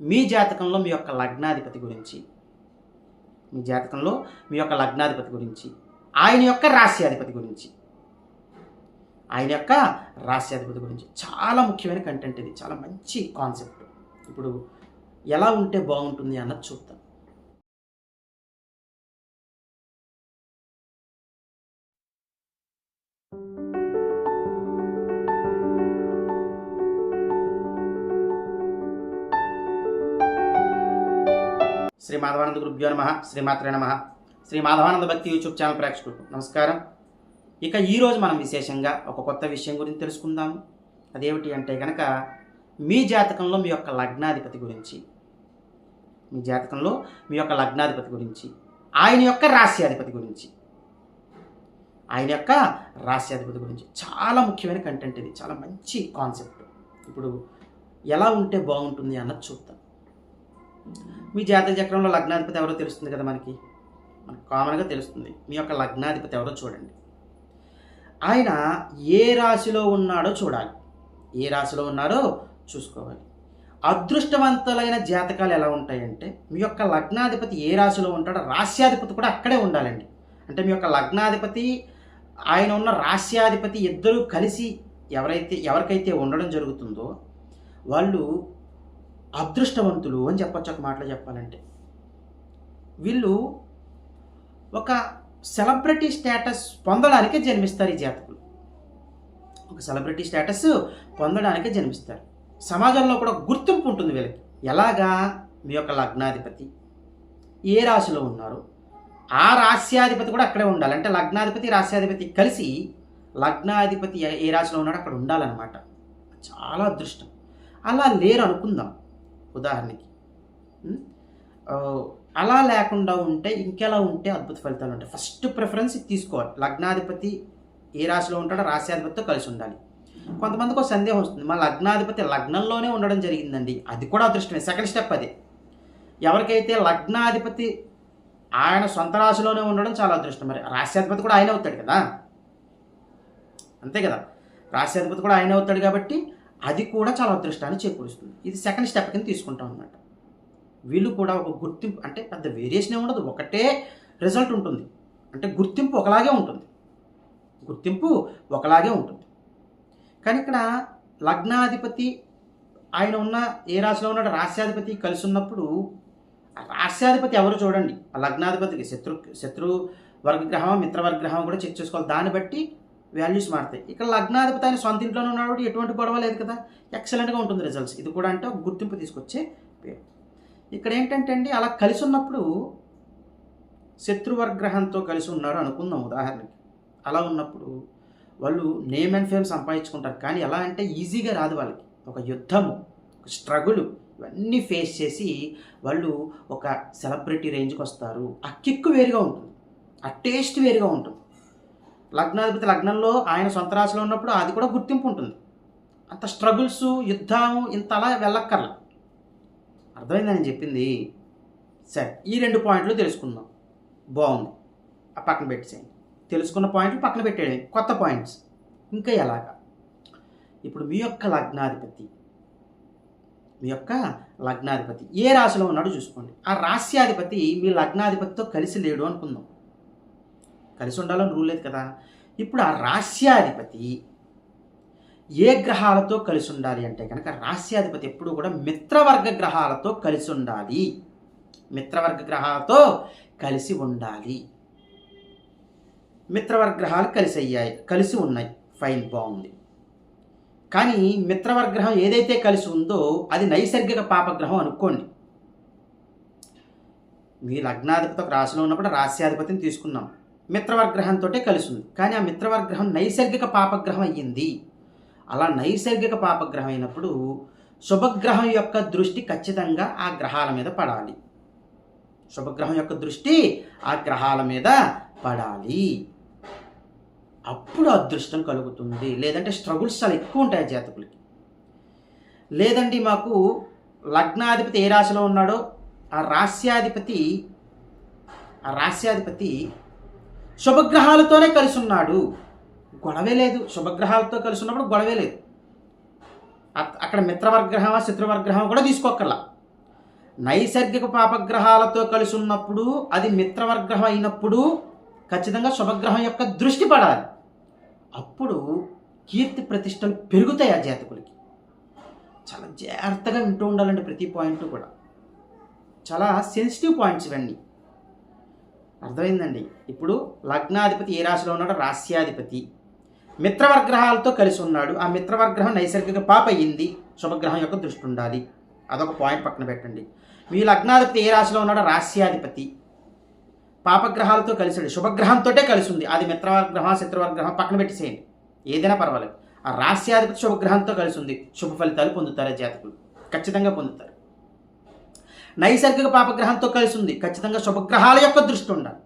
మీ జాతకంలో మీ యొక్క లగ్నాధిపతి గురించి. మీ జాతకంలో మీ యొక్క లగ్నాధిపతి గురించి. ఆయన యొక్క రాశ్యాధిపతి గురించి. ఆయన యొక్క రాశ్యాధిపతి గురించి. చాలా ముఖ్యమైన కంటెంట్ ఇది. చాలా మంచి కాన్సెప్ట్ ఇప్పుడు ఎలా ఉంటే బాగుంటుంది అన్నది చూద్దాం. శ్రీ మాధవానంద గురుభ్యో నమ శ్రీమాత్రే నమ. శ్రీ మాధవానంద భక్తి యూట్యూబ్ ఛానల్ ప్రేక్షకులకు నమస్కారం. ఇక ఈరోజు మనం విశేషంగా ఒక కొత్త విషయం గురించి తెలుసుకుందాము. అదేమిటి అంటే కనుక మీ జాతకంలో మీ యొక్క లగ్నాధిపతి గురించి మీ జాతకంలో మీ యొక్క లగ్నాధిపతి గురించి ఆయన యొక్క రాశ్యాధిపతి గురించి ఆయన యొక్క రాశ్యాధిపతి గురించి చాలా ముఖ్యమైన కంటెంట్ ఇది చాలా మంచి కాన్సెప్ట్ ఇప్పుడు ఎలా ఉంటే బాగుంటుంది అన్నది చూద్దాం. మీ జాతక చక్రంలో లగ్నాధిపతి ఎవరో తెలుస్తుంది కదా మనకి? మనకు కామన్గా తెలుస్తుంది. మీ యొక్క లగ్నాధిపతి ఎవరో చూడండి. ఆయన ఏ రాశిలో ఉన్నాడో చూడాలి. ఏ రాశిలో ఉన్నారో చూసుకోవాలి. అదృష్టవంతులైన జాతకాలు ఎలా ఉంటాయంటే మీ యొక్క లగ్నాధిపతి ఏ రాశిలో ఉంటాడో రాశ్యాధిపతి కూడా అక్కడే ఉండాలండి. అంటే మీ యొక్క లగ్నాధిపతి ఆయన ఉన్న రాశ్యాధిపతి ఇద్దరూ కలిసి ఎవరైతే ఎవరికైతే ఉండడం జరుగుతుందో వాళ్ళు అదృష్టవంతులు అని చెప్పొచ్చు ఒక మాటలో చెప్పాలంటే. వీళ్ళు ఒక సెలబ్రిటీ స్టేటస్ పొందడానికే జన్మిస్తారు ఈ జాతకులు. ఒక సెలబ్రిటీ స్టేటస్ పొందడానికే జన్మిస్తారు. సమాజంలో కూడా గుర్తింపు ఉంటుంది వీళ్ళకి. ఎలాగా? మీ యొక్క లగ్నాధిపతి. ఏ రాశిలో ఉన్నారు? ఆ రాశ్యాధిపతి కూడా అక్కడే ఉండాలి. అంటే లగ్నాధిపతి రాశ్యాధిపతి కలిసి లగ్నాధిపతి ఏ- ఏ రాశిలో ఉన్నాడో అక్కడ ఉండాలన్నమాట. చాలా అదృష్టం. అలా లేరు అనుకుందాం. ఉదాహరణకి. అలా లేకుండా ఉంటే ఇంకెలా ఉంటే అద్భుత ఫలితాలు ఉంటాయి. ఫస్ట్ ప్రిఫరెన్స్ తీసుకోవాలి. లగ్నాధిపతి ఏ రాశిలో ఉంటాడో రాశ్యాధిపతితో కలిసి ఉండాలి. కొంతమందికి ఒక సందేహం వస్తుంది. మా లగ్నాధిపతి లగ్నంలోనే ఉండడం జరిగిందండి. అది కూడా అదృష్టమే. సెకండ్ స్టెప్ అది. ఎవరికైతే లగ్నాధిపతి ఆయన సొంత రాశిలోనే ఉండడం చాలా అదృష్టం. మరి రాశ్యాధిపతి కూడా ఆయన అవుతాడు కదా? అంతే కదా? రాశ్యాధిపతి కూడా ఆయన అవుతాడు కాబట్టి అది కూడా చాలా అదృష్టాన్ని చేకూరుస్తుంది. ఇది సెకండ్ స్టెప్ కింద తీసుకుంటాం అన్నమాట. వీళ్ళు కూడా ఒక గుర్తింపు అంటే పెద్ద వేరియేషన్ ఉండదు. ఒకటే రిజల్ట్ ఉంటుంది. అంటే గుర్తింపు ఒకలాగే ఉంటుంది. గుర్తింపు ఒకలాగే ఉంటుంది. కానీ ఇక్కడ లగ్నాధిపతి ఆయన ఉన్న ఏ రాశిలో ఉన్నాడు? రాశ్యాధిపతి కలిసి ఉన్నప్పుడు ఆ రాశ్యాధిపతి ఎవరు చూడండి? ఆ లగ్నాధిపతికి శత్రు శత్రు వర్గగ్రహం మిత్రవర్గగ్రహం కూడా చెక్ చేసుకోవాలి. దాన్ని బట్టి వాల్యూస్ మారుతాయి. ఇక్కడ లగ్నాధిపతి ఆయన సొంత ఇంట్లోనే ఉన్నాడు ఎటువంటి గొడవ లేదు కదా. ఎక్సలెంట్గా ఉంటుంది రిజల్ట్స్ ఇది కూడా అంటే ఒక గుర్తింపు తీసుకొచ్చే పేరు. ఇక్కడ ఏంటంటే అండి అలా కలిసి ఉన్నప్పుడు శత్రువర్గ్రహంతో కలిసి ఉన్నారు అనుకుందాం ఉదాహరణకి. అలా ఉన్నప్పుడు వాళ్ళు నేమ్ అండ్ ఫేమ్ సంపాదించుకుంటారు. కానీ ఎలా అంటే ఈజీగా రాదు వాళ్ళకి. ఒక యుద్ధము ఒక స్ట్రగుల్ ఇవన్నీ ఫేస్ చేసి వాళ్ళు ఒక సెలబ్రిటీ రేంజ్కి వస్తారు. ఆ కిక్ వేరుగా ఉంటుంది. ఆ టేస్ట్ వేరుగా ఉంటుంది. లగ్నాధిపతి లగ్నంలో ఆయన సొంత రాశిలో ఉన్నప్పుడు అది కూడా గుర్తింపు ఉంటుంది. అంత స్ట్రగుల్స్ యుద్ధం ఇంత అలా వెళ్ళక్కర్ల. అర్థమైందని నేను చెప్పింది? సరే ఈ రెండు పాయింట్లు తెలుసుకుందాం. బాగుంది. ఆ పక్కన పెట్టేసేయండి. తెలుసుకున్న పాయింట్లు పక్కన పెట్టేయండి. కొత్త పాయింట్స్. ఇంకా ఎలాగా? ఇప్పుడు మీ యొక్క లగ్నాధిపతి మీ యొక్క లగ్నాధిపతి ఏ రాశిలో ఉన్నాడో చూసుకోండి. ఆ రాశ్యాధిపతి మీ లగ్నాధిపతితో కలిసి లేడు అనుకుందాం. కలిసి ఉండాలని రూల్ లేదు కదా. ఇప్పుడు ఆ రాస్యాధిపతి ఏ గ్రహాలతో కలిసి ఉండాలి అంటే కనుక రాస్యాధిపతి ఎప్పుడు కూడా మిత్రవర్గ గ్రహాలతో కలిసి ఉండాలి మిత్రవర్గ గ్రహాలతో కలిసి ఉండాలి. మిత్రవర్గ గ్రహాలు కలిసి అయ్యాయి కలిసి ఉన్నాయి. ఫైన్ బాగుంది. కానీ మిత్రవర్గ్రహం ఏదైతే కలిసి ఉందో అది నైసర్గిక పాపగ్రహం అనుకోండి. మీ లగ్నాధిపతి ఒక రాశిలో ఉన్నప్పుడు రాస్యాధిపతిని తీసుకున్నాం మిత్రవర్గ్రహంతో కలిసి ఉంది కానీ ఆ మిత్రవర్గ్రహం నైసర్గిక పాపగ్రహం అయ్యింది. అలా నైసర్గిక పాపగ్రహం అయినప్పుడు శుభగ్రహం యొక్క దృష్టి ఖచ్చితంగా ఆ గ్రహాల మీద పడాలి. శుభగ్రహం యొక్క దృష్టి ఆ గ్రహాల మీద పడాలి. అప్పుడు అదృష్టం కలుగుతుంది. లేదంటే స్ట్రగుల్స్ చాలా ఎక్కువ ఉంటాయి జాతకులకి. లేదండి మాకు లగ్నాధిపతి ఏ రాశిలో ఉన్నాడో? ఆ రాస్యాధిపతి ఆ రాస్యాధిపతి శుభగ్రహాలతోనే కలిసి ఉన్నాడు గొడవే లేదు. శుభగ్రహాలతో కలిసి ఉన్నప్పుడు గొడవే లేదు. అక్కడ మిత్రవర్గ్రహమా శత్రువర్గ్రహమా కూడా తీసుకోక్కర్లా. నైసర్గిక పాపగ్రహాలతో కలిసి ఉన్నప్పుడు అది మిత్రవర్గ్రహం అయినప్పుడు ఖచ్చితంగా శుభగ్రహం యొక్క దృష్టి పడాలి. అప్పుడు కీర్తి ప్రతిష్టలు పెరుగుతాయి ఆ జాతకులకి. చాలా జాగ్రత్తగా వింటూ ఉండాలండి ప్రతి పాయింట్ కూడా. చాలా సెన్సిటివ్ పాయింట్స్ ఇవన్నీ. అర్థమైందండి. ఇప్పుడు లగ్నాధిపతి ఏ రాశిలో ఉన్నాడో రాస్యాధిపతి మిత్రవర్గ్రహాలతో కలిసి ఉన్నాడు. ఆ మిత్రవర్గ్రహం నైసర్గిక పాప అయ్యింది. శుభగ్రహం యొక్క దృష్టి ఉండాలి. అదొక పాయింట్ పక్కన పెట్టండి. మీ లగ్నాధిపతి ఏ రాశిలో ఉన్నాడో రాస్యాధిపతి పాపగ్రహాలతో కలిసాడు శుభగ్రహంతోటే కలిసి ఉంది. అది మిత్రవర్గ్రహం శత్రువర్గ్రహం పక్కన పెట్టేసేయండి. ఏదైనా పర్వాలేదు. ఆ రాస్యాధిపతి శుభగ్రహంతో కలిసి ఉంది. శుభ ఫలితాలు పొందుతారు జాతకులు. ఖచ్చితంగా పొందుతారు. నైసర్గిక పాపగ్రహంతో కలిసి ఉంది. ఖచ్చితంగా శుభగ్రహాల యొక్క దృష్టి ఉండాలి.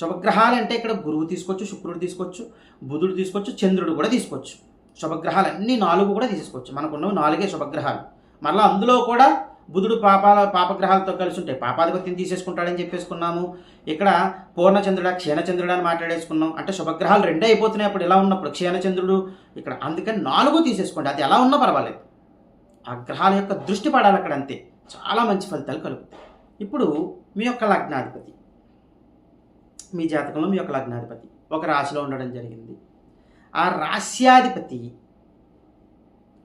శుభగ్రహాలు అంటే ఇక్కడ గురువు తీసుకోవచ్చు శుక్రుడు తీసుకోవచ్చు బుధుడు తీసుకోవచ్చు చంద్రుడు కూడా తీసుకోవచ్చు. శుభగ్రహాలు అన్ని నాలుగు కూడా తీసుకోవచ్చు. మనకున్నవి నాలుగే శుభగ్రహాలు. మరలా అందులో కూడా బుధుడు పాపాల పాపగ్రహాలతో కలిసి ఉంటాయి పాపాధిపత్యం తీసేసుకుంటాడని చెప్పేసుకున్నాము. ఇక్కడ పూర్ణచంద్రుడ క్షీణచంద్రుడు అని మాట్లాడేసుకున్నాం. అంటే శుభగ్రహాలు రెండే అయిపోతున్నాయి అప్పుడు ఇలా ఉన్నప్పుడు? క్షీణచంద్రుడు ఇక్కడ అందుకని నాలుగు తీసేసుకోండి. అది ఎలా ఉన్నా పర్వాలేదు. ఆ గ్రహాల యొక్క దృష్టి పడాలి అక్కడ అంతే. చాలా మంచి ఫలితాలు కలుగుతాయి. ఇప్పుడు మీ యొక్క లగ్నాధిపతి మీ జాతకంలో మీ యొక్క లగ్నాధిపతి ఒక రాశిలో ఉండడం జరిగింది. ఆ రాస్యాధిపతి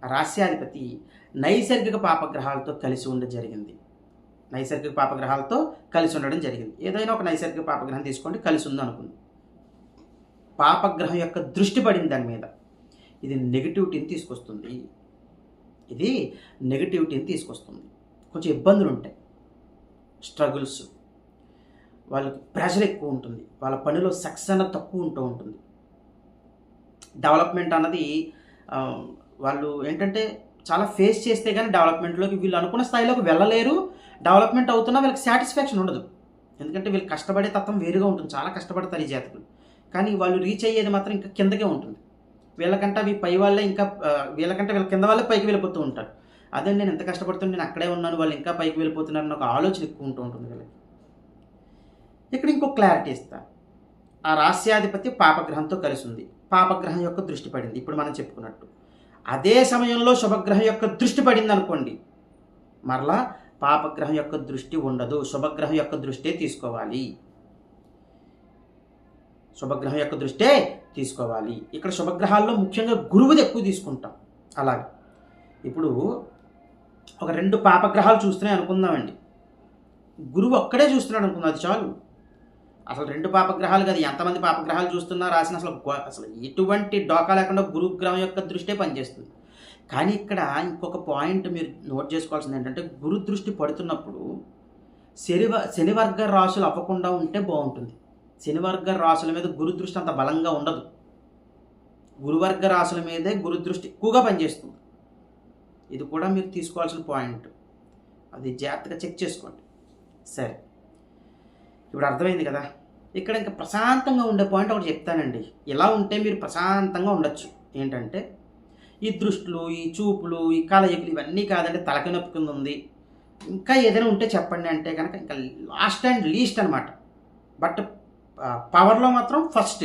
రాశ్యాధిపతి రాస్యాధిపతి నైసర్గిక పాపగ్రహాలతో కలిసి ఉండడం జరిగింది. నైసర్గిక పాపగ్రహాలతో కలిసి ఉండడం జరిగింది. ఏదైనా ఒక నైసర్గిక పాపగ్రహం తీసుకోండి కలిసి ఉంది అనుకుంది. పాపగ్రహం యొక్క దృష్టి పడింది దాని మీద. ఇది నెగిటివిటీని తీసుకొస్తుంది. ఇది నెగిటివిటీని తీసుకొస్తుంది. కొంచెం ఇబ్బందులు ఉంటాయి. స్ట్రగుల్స్ వాళ్ళకి ప్రెషర్ ఎక్కువ ఉంటుంది. వాళ్ళ పనిలో సక్సెస్ అన్నది తక్కువ ఉంటూ ఉంటుంది. డెవలప్మెంట్ అన్నది వాళ్ళు ఏంటంటే చాలా ఫేస్ చేస్తే కానీ డెవలప్మెంట్లోకి వీళ్ళు అనుకున్న స్థాయిలోకి వెళ్ళలేరు. డెవలప్మెంట్ అవుతున్నా వీళ్ళకి సాటిస్ఫాక్షన్ ఉండదు. ఎందుకంటే వీళ్ళు కష్టపడే తత్వం వేరుగా ఉంటుంది. చాలా కష్టపడతారు ఈ జాతకులు. కానీ వాళ్ళు రీచ్ అయ్యేది మాత్రం ఇంకా కిందకే ఉంటుంది. వీళ్ళకంటే అవి పై వాళ్ళే ఇంకా వీళ్ళకంటే వీళ్ళ కింద వాళ్ళే పైకి వెళ్ళిపోతూ ఉంటారు. అదే నేను ఎంత కష్టపడుతున్నా నేను అక్కడే ఉన్నాను వాళ్ళు ఇంకా పైకి వెళ్ళిపోతున్నారని ఒక ఆలోచన ఎక్కువ ఉంటూ ఉంటుంది వీళ్ళకి. ఇక్కడ ఇంకో క్లారిటీ ఇస్తా. ఆ రాస్యాధిపతి పాపగ్రహంతో కలిసి ఉంది పాపగ్రహం యొక్క దృష్టి పడింది. ఇప్పుడు మనం చెప్పుకున్నట్టు. అదే సమయంలో శుభగ్రహం యొక్క దృష్టి పడింది అనుకోండి. మరలా పాపగ్రహం యొక్క దృష్టి ఉండదు. శుభగ్రహం యొక్క దృష్టే తీసుకోవాలి. శుభగ్రహం యొక్క దృష్టే తీసుకోవాలి. ఇక్కడ శుభగ్రహాల్లో ముఖ్యంగా గురువుది ఎక్కువ తీసుకుంటాం. అలాగే. ఇప్పుడు ఒక రెండు పాపగ్రహాలు చూస్తున్నాయి అనుకుందామండి. గురువు ఒక్కడే చూస్తున్నాడు అనుకుందాం అది చాలు. అసలు రెండు పాపగ్రహాలు కదా ఎంతమంది పాపగ్రహాలు చూస్తున్నా రాసిన అసలు అసలు ఎటువంటి డోకా లేకుండా గురుగ్రహం యొక్క దృష్టే పనిచేస్తుంది. కానీ ఇక్కడ ఇంకొక పాయింట్ మీరు నోట్ చేసుకోవాల్సింది ఏంటంటే గురు దృష్టి పడుతున్నప్పుడు శనివ శనివర్గ రాశులు అవ్వకుండా ఉంటే బాగుంటుంది. శనివర్గ రాశుల మీద గురు దృష్టి అంత బలంగా ఉండదు. గురువర్గ రాశుల మీదే గురుదృష్టి ఎక్కువగా పనిచేస్తుంది. ఇది కూడా మీరు తీసుకోవాల్సిన పాయింట్. అది జాగ్రత్తగా చెక్ చేసుకోండి. సరే. ఇప్పుడు అర్థమైంది కదా? ఇక్కడ ఇంకా ప్రశాంతంగా ఉండే పాయింట్ ఒకటి చెప్తానండి. ఇలా ఉంటే మీరు ప్రశాంతంగా ఉండొచ్చు. ఏంటంటే ఈ దృష్టిలు ఈ చూపులు ఈ కలయికలు ఇవన్నీ కాదండి తలకి నొప్పుకుంది కింద ఉంది. ఇంకా ఏదైనా ఉంటే చెప్పండి అంటే కనుక ఇంకా లాస్ట్ అండ్ లీస్ట్ అనమాట బట్ పవర్లో మాత్రం ఫస్ట్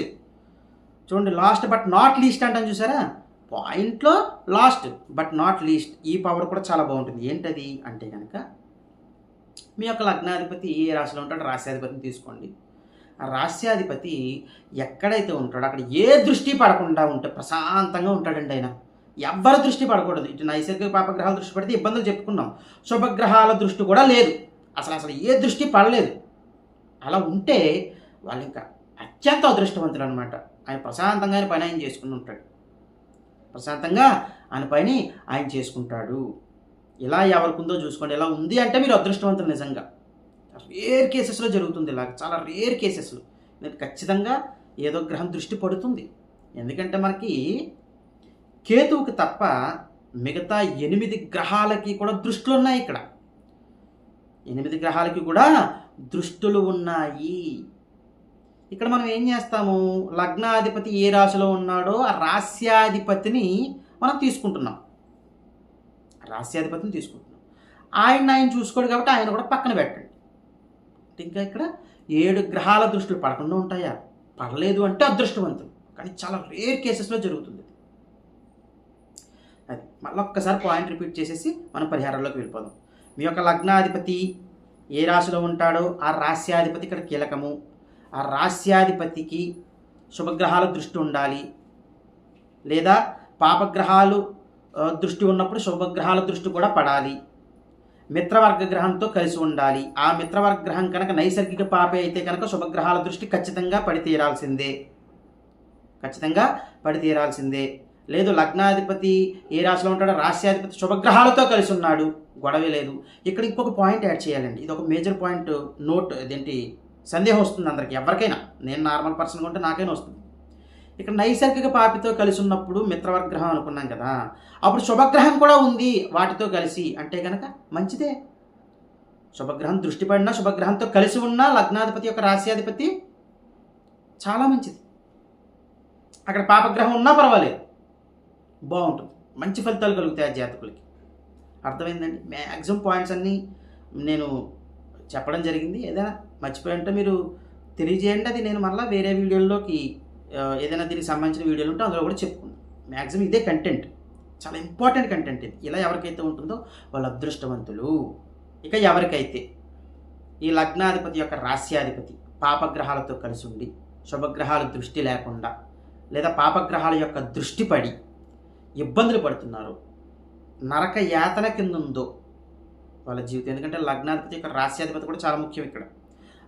చూడండి లాస్ట్ బట్ నాట్ లీస్ట్ అంటాను చూసారా? పాయింట్లో లాస్ట్ బట్ నాట్ లీస్ట్. ఈ పవర్ కూడా చాలా బాగుంటుంది. ఏంటది అంటే కనుక మీ యొక్క లగ్నాధిపతి ఏ రాశిలో ఉంటాడో రాశ్యాధిపతిని తీసుకోండి. ఆ రాశ్యాధిపతి ఎక్కడైతే ఉంటాడో అక్కడ ఏ దృష్టి పడకుండా ఉంటే ప్రశాంతంగా ఉంటాడండి ఆయన. ఎవ్వరి దృష్టి పడకూడదు. ఇటు నైసర్గిక పాపగ్రహాల దృష్టి పడితే ఇబ్బందులు చెప్పుకున్నాం. శుభగ్రహాల దృష్టి కూడా లేదు. అసలు అసలు ఏ దృష్టి పడలేదు. అలా ఉంటే వాళ్ళు ఇంకా అత్యంత అదృష్టవంతులు అనమాట ఆయన ప్రశాంతంగా ఆయన పని ఆయన చేసుకుని ఉంటాడు. ప్రశాంతంగా ఆయన పని ఆయన చేసుకుంటాడు. ఇలా ఎవరికి ఉందో చూసుకోండి. ఇలా ఉంది అంటే మీరు అదృష్టవంతులు నిజంగా. రేర్ కేసెస్లో జరుగుతుంది ఇలా చాలా రేర్ కేసెస్లో. నేను ఖచ్చితంగా ఏదో గ్రహం దృష్టి పడుతుంది. ఎందుకంటే మనకి కేతువుకి తప్ప మిగతా ఎనిమిది గ్రహాలకి కూడా దృష్టిలు ఉన్నాయి ఇక్కడ. ఎనిమిది గ్రహాలకి కూడా దృష్టులు ఉన్నాయి. ఇక్కడ మనం ఏం చేస్తాము? లగ్నాధిపతి ఏ రాశిలో ఉన్నాడో ఆ రాస్యాధిపతిని మనం తీసుకుంటున్నాం. రాస్యాధిపతిని తీసుకుంటున్నాం. ఆయన ఆయన చూసుకోడు కాబట్టి ఆయన కూడా పక్కన పెట్టండి. ఇంకా ఇక్కడ ఏడు గ్రహాల దృష్టిలు పడకుండా ఉంటాయా? పడలేదు అంటే అదృష్టవంతులు. కానీ చాలా రేర్ కేసెస్లో జరుగుతుంది అది మళ్ళీ ఒక్కసారి పాయింట్ రిపీట్ చేసేసి మనం పరిహారంలోకి వెళ్ళిపోదాం. మీ యొక్క లగ్నాధిపతి ఏ రాశిలో ఉంటాడో ఆ రాస్యాధిపతి ఇక్కడ కీలకము. ఆ రాస్యాధిపతికి శుభగ్రహాల దృష్టి ఉండాలి. లేదా పాపగ్రహాలు దృష్టి ఉన్నప్పుడు శుభగ్రహాల దృష్టి కూడా పడాలి. మిత్రవర్గ గ్రహంతో కలిసి ఉండాలి. ఆ మిత్రవర్గ గ్రహం కనుక నైసర్గిక పాపే అయితే కనుక శుభగ్రహాల దృష్టి ఖచ్చితంగా పడి తీరాల్సిందే ఖచ్చితంగా పడి తీరాల్సిందే లేదు లగ్నాధిపతి ఏ రాశిలో ఉంటాడో రాశ్యాధిపతి శుభగ్రహాలతో కలిసి ఉన్నాడు. గొడవే లేదు. ఇక్కడ ఇంకొక పాయింట్ యాడ్ చేయాలండి. ఇది ఒక మేజర్ పాయింట్ నోట్ ఇదేంటి? సందేహం వస్తుంది అందరికి ఎవరికైనా. నేను నార్మల్ పర్సన్ ఉంటే నాకైనా వస్తుంది. ఇక్కడ నైసర్గిక పాపితో కలిసి ఉన్నప్పుడు మిత్రవర్గ్రహం అనుకున్నాం కదా అప్పుడు శుభగ్రహం కూడా ఉంది వాటితో కలిసి. అంటే కనుక మంచిదే. శుభగ్రహం దృష్టి పడినా శుభగ్రహంతో కలిసి ఉన్నా లగ్నాధిపతి యొక్క రాశ్యాధిపతి చాలా మంచిది. అక్కడ పాపగ్రహం ఉన్నా పర్వాలేదు. బాగుంటుంది. మంచి ఫలితాలు కలుగుతాయి ఆ జాతకులకి. అర్థమైందండి? మ్యాక్సిమం పాయింట్స్ అన్నీ నేను చెప్పడం జరిగింది. ఏదైనా మర్చిపోయి అంటే మీరు తెలియజేయండి. అది నేను మళ్ళీ వేరే వీడియోల్లోకి ఏదైనా దీనికి సంబంధించిన వీడియోలు ఉంటే అందులో కూడా చెప్పుకుందాం. మ్యాక్సిమం ఇదే కంటెంట్. చాలా ఇంపార్టెంట్ కంటెంట్ ఇది. ఇలా ఎవరికైతే ఉంటుందో వాళ్ళ అదృష్టవంతులు. ఇక ఎవరికైతే? ఈ లగ్నాధిపతి యొక్క రాస్యాధిపతి పాపగ్రహాలతో కలిసి ఉండి శుభగ్రహాల దృష్టి లేకుండా లేదా పాపగ్రహాల యొక్క దృష్టి పడి ఇబ్బందులు పడుతున్నారు. నరక యాతన కింద ఉందో వాళ్ళ జీవితం. ఎందుకంటే లగ్నాధిపతి యొక్క రాస్యాధిపతి కూడా చాలా ముఖ్యం ఇక్కడ.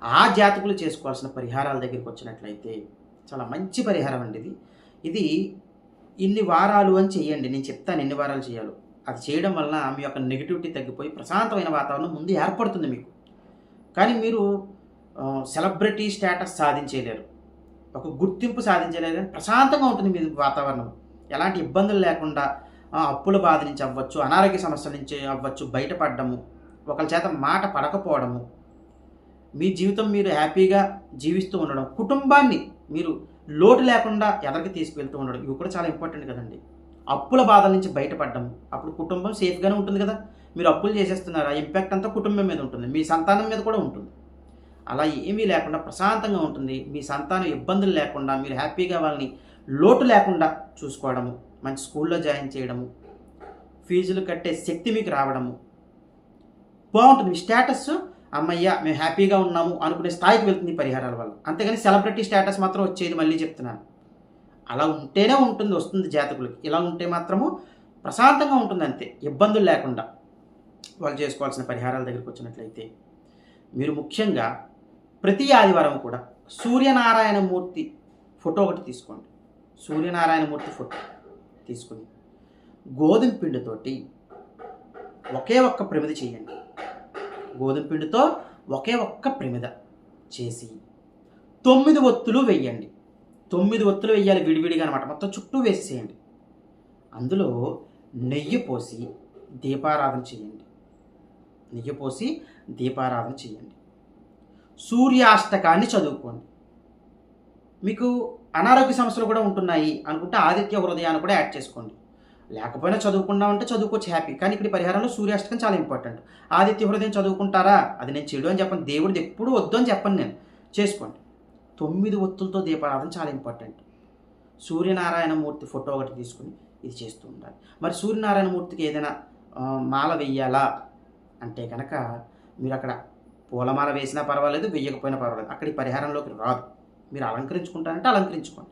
ఆ జాతకులు చేసుకోవాల్సిన పరిహారాల దగ్గరికి వచ్చినట్లయితే చాలా మంచి పరిహారం అండి ఇది. ఇది ఇన్ని వారాలు అని చెయ్యండి. నేను చెప్తాను ఎన్ని వారాలు చేయాలో. అది చేయడం వలన మీ యొక్క నెగిటివిటీ తగ్గిపోయి ప్రశాంతమైన వాతావరణం ముందు ఏర్పడుతుంది మీకు. కానీ మీరు సెలబ్రిటీ స్టేటస్ సాధించలేరు. ఒక గుర్తింపు సాధించలేరు. కానీ ప్రశాంతంగా ఉంటుంది మీ వాతావరణం. ఎలాంటి ఇబ్బందులు లేకుండా అప్పుల బాధ నుంచి అవ్వచ్చు అనారోగ్య సమస్యల నుంచి అవ్వచ్చు బయటపడడము ఒకరి చేత మాట పడకపోవడము మీ జీవితం మీరు హ్యాపీగా జీవిస్తూ ఉండడం కుటుంబాన్ని మీరు లోటు లేకుండా ఎదరికి తీసుకువెళ్తూ ఉండడం ఇవి కూడా చాలా ఇంపార్టెంట్ కదండి. అప్పుల బాధల నుంచి బయటపడడం అప్పుడు కుటుంబం సేఫ్గానే ఉంటుంది కదా. మీరు అప్పులు చేసేస్తున్నారు ఆ ఇంపాక్ట్ అంతా కుటుంబం మీద ఉంటుంది మీ సంతానం మీద కూడా ఉంటుంది. అలా ఏమీ లేకుండా ప్రశాంతంగా ఉంటుంది మీ సంతానం ఇబ్బందులు లేకుండా మీరు హ్యాపీగా వాళ్ళని లోటు లేకుండా చూసుకోవడము మంచి స్కూల్లో జాయిన్ చేయడము ఫీజులు కట్టే శక్తి మీకు రావడము. బాగుంటుంది మీ స్టేటస్. అమ్మయ్య మేము హ్యాపీగా ఉన్నాము అనుకునే స్థాయికి వెళ్తుంది పరిహారాల వల్ల. అంతేగాని సెలబ్రిటీ స్టేటస్ మాత్రం వచ్చేది మళ్ళీ చెప్తున్నాను. అలా ఉంటేనే ఉంటుంది వస్తుంది జాతకులకి. ఇలా ఉంటే మాత్రము ప్రశాంతంగా ఉంటుంది అంతే. ఇబ్బందులు లేకుండా వాళ్ళు చేసుకోవాల్సిన పరిహారాల దగ్గరికి వచ్చినట్లయితే. మీరు ముఖ్యంగా ప్రతి ఆదివారం కూడా సూర్యనారాయణ మూర్తి ఫోటో ఒకటి తీసుకోండి. సూర్యనారాయణ మూర్తి ఫోటో. తీసుకుని గోధుమ పిండితోటి ఒకే ఒక్క ప్రమిద చేయండి. గోధుమ పిండితో ఒకే ఒక్క ప్రమిద చేసి తొమ్మిది ఒత్తులు వెయ్యండి తొమ్మిది ఒత్తులు వెయ్యాలి విడివిడిగా అనమాట మొత్తం చుట్టూ వేసేయండి అందులో నెయ్యి పోసి దీపారాధన చేయండి. నెయ్యి పోసి దీపారాధన చేయండి. సూర్యాష్టకాన్ని చదువుకోండి. మీకు అనారోగ్య సమస్యలు కూడా ఉంటున్నాయి అనుకుంటే ఆదిత్య హృదయాన్ని కూడా యాడ్ చేసుకోండి. లేకపోయినా చదువుకున్నా ఉంటే చదువుకోవచ్చు హ్యాపీ కానీ ఇక్కడ పరిహారంలో సూర్యాష్టకం చాలా ఇంపార్టెంట్ ఆదిత్య హృదయం చదువుకుంటారా? అది నేను చెడు అని చెప్పను. దేవుడిది ఎప్పుడు వద్దు అని చెప్పను నేను. చేసుకోండి. తొమ్మిది ఒత్తులతో దీపారాధన చాలా ఇంపార్టెంట్ సూర్యనారాయణ మూర్తి ఫోటో ఒకటి తీసుకుని ఇది చేస్తూ ఉండాలి. మరి సూర్యనారాయణ మూర్తికి ఏదైనా మాల వెయ్యాలా? అంటే కనుక మీరు అక్కడ పూలమాల వేసినా పర్వాలేదు వెయ్యకపోయినా పర్వాలేదు. అక్కడి పరిహారంలోకి రాదు. మీరు అలంకరించుకుంటారంటే అలంకరించుకోండి.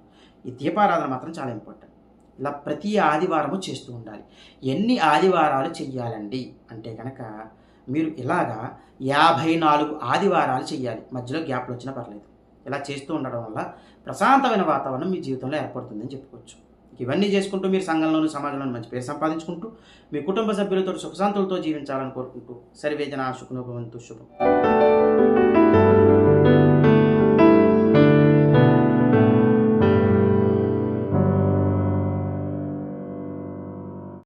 ఈ దీపారాధన మాత్రం చాలా ఇంపార్టెంట్. ఇలా ప్రతి ఆదివారము చేస్తూ ఉండాలి. ఎన్ని ఆదివారాలు చెయ్యాలండి? అంటే కనుక మీరు ఇలాగా యాభై నాలుగు ఆదివారాలు చెయ్యాలి. మధ్యలో గ్యాప్లు వచ్చినా పర్లేదు. ఇలా చేస్తూ ఉండడం వల్ల ప్రశాంతమైన వాతావరణం మీ జీవితంలో ఏర్పడుతుందని చెప్పుకోవచ్చు. ఇవన్నీ చేసుకుంటూ మీరు సంఘంలోను సమాజంలోను మంచి పేరు సంపాదించుకుంటూ మీ కుటుంబ సభ్యులతో సుఖశాంతులతో జీవించాలని కోరుకుంటూ సర్వేజన శుకునోభవంతు శుభం.